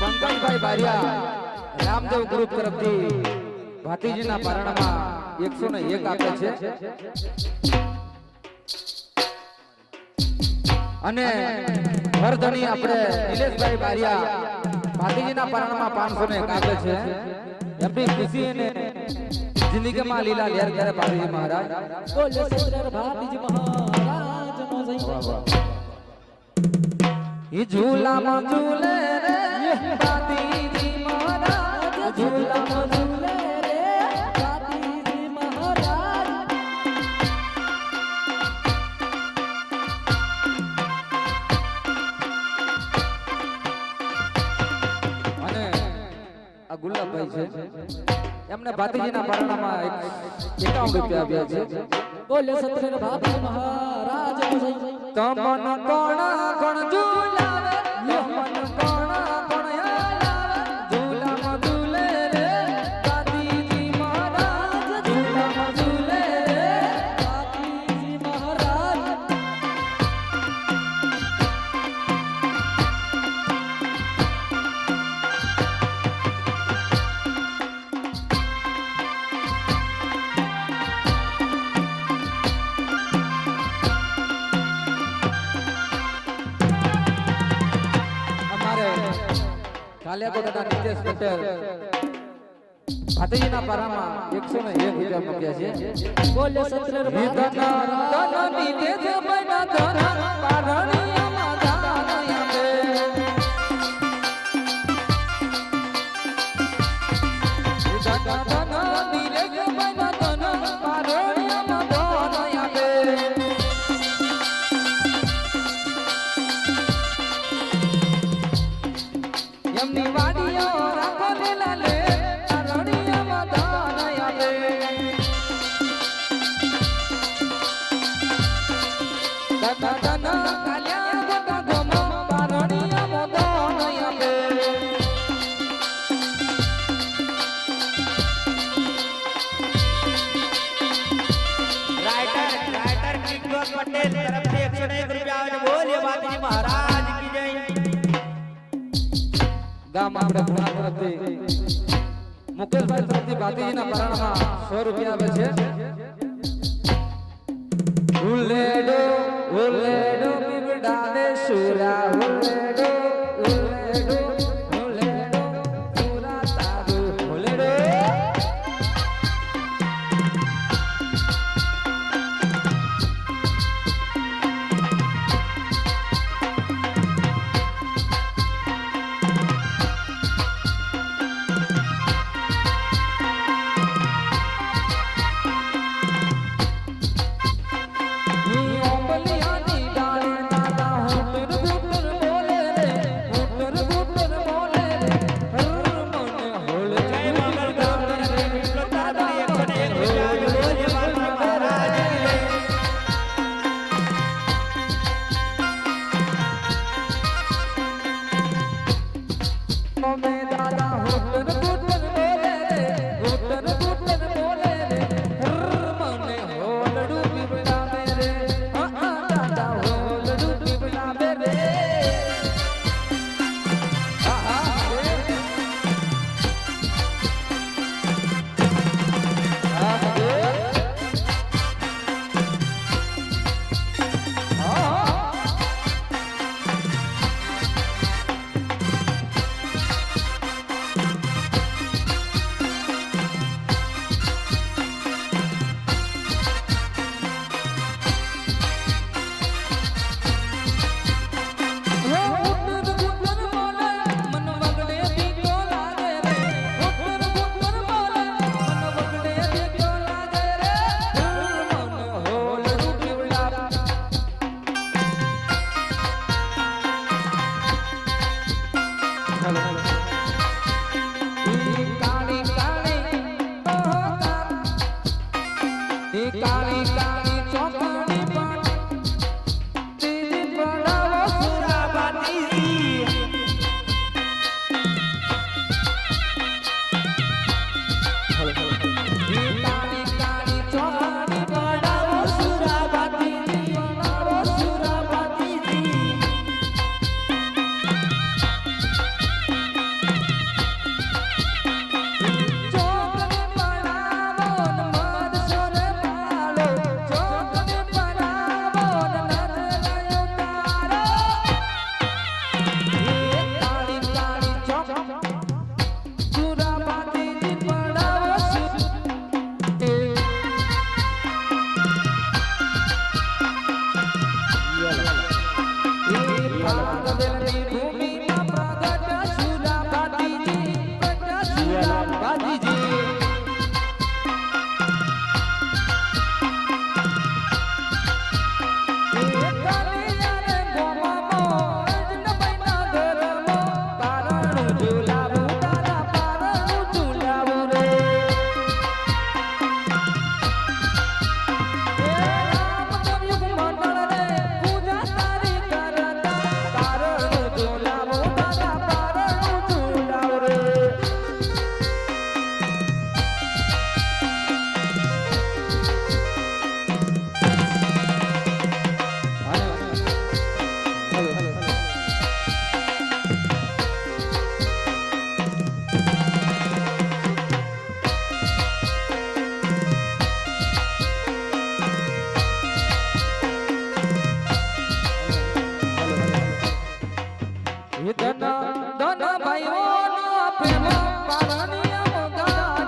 Pankajbhai Bariya, Ramdev group તરફથી ભાતીજીના પારણામાં એકસો ને એક આપે છે. અને હરધણી આપણે નિલેશભાઈ બારિયા ભાતીજીના પરણમાં પાંચસો ને કાગળ છે. એમની ખુશી અને જિંદગીમાં લીલા લેર કરે ભાતીજી મહારાજ? બોલે સત્રર ભાતીજી મહારાજનો જય. વાહ, વાહ. ઝૂલામાં ઝૂલે રે ભાતીજી મહારાજ. ઝૂલામાં છે. એમને ભાતીજીના પારણામાં એક એકાવન રૂપિયા આપ્યા છે. બોલે સત્રર ભાતીજી મહારાજ તમન કોણ કોણ કાલિયાકોટના નીતેશ પટેલ ભાતીજીના પારામાં એકસો ને એક રૂપિયા મૂક્યા છે. બોલે સત્ર ધન ધન નીતેશ ભાઈના ધન. એમની ગામ આપણે ઘણા તરફથી. મુકેશભાઈ તરફથી ભાતીજીના પરાણમાં સો રૂપિયા આવે છે. ઉલેડો ઉલેડો બીવડાવે સુરા. ઉલેડો ઉલેડો ઉલેડો કાળી કાળી ચોકડી ધન ભાઈઓનો પ્રેમ પારણિયા દાન